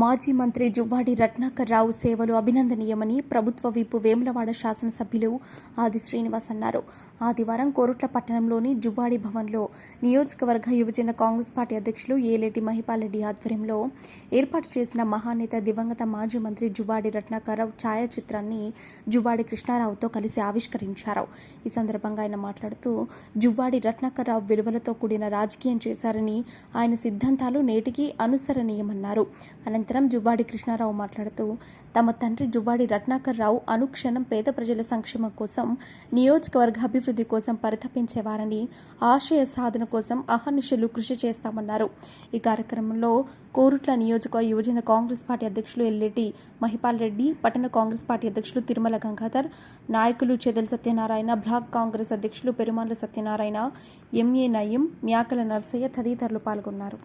మాజీ మంత్రి జువ్వాడి రత్నాకర్ రావు సేవలు అభినందనీయమని ప్రభుత్వ విప్పు వేములవాడ శాసనసభ్యులు ఆది శ్రీనివాస్ అన్నారు. ఆదివారం కోరుట్ల పట్టణంలోని జువ్వాడి భవన్లో నియోజకవర్గ యువజన కాంగ్రెస్ పార్టీ అధ్యక్షులు ఏలేటి మహిపాలరెడ్డి ఆధ్వర్యంలో ఏర్పాటు చేసిన మహానేత దివంగత మాజీ మంత్రి జువ్వాడి రత్నాకర్ రావు ఛాయాచిత్రాన్ని జువ్వాడి కృష్ణారావుతో కలిసి ఆవిష్కరించారు. ఈ సందర్భంగా ఆయన మాట్లాడుతూ జువ్వాడి రత్నాకర్ రావు విలువలతో కూడిన రాజకీయం చేశారని ఆయన సిద్ధాంతాలు నేటికి అనుసరణీయమన్నారు. అనంతరం జువ్వాడి కృష్ణారావు మాట్లాడుతూ తమ తండ్రి జువ్వాడి రత్నాకర్ రావు అనుక్షణం పేద ప్రజల సంక్షేమం కోసం నియోజకవర్గ అభివృద్ధి కోసం పరితపించేవారని ఆశయ సాధన కోసం అహర్నిశలు కృషి చేస్తామన్నారు. ఈ కార్యక్రమంలో కోరుట్ల నియోజక యువజన కాంగ్రెస్ పార్టీ అధ్యక్షులు ఎల్లెటి మహిపాల్ రెడ్డి పట్టణ కాంగ్రెస్ పార్టీ అధ్యక్షులు తిరుమల గంగాధర్ నాయకులు చెదల్ సత్యనారాయణ బ్లాక్ కాంగ్రెస్ అధ్యక్షులు పెరుమాళ్ళ సత్యనారాయణ ఎంఏ నయీం మ్యాకల నర్సయ్య తదితరులు పాల్గొన్నారు.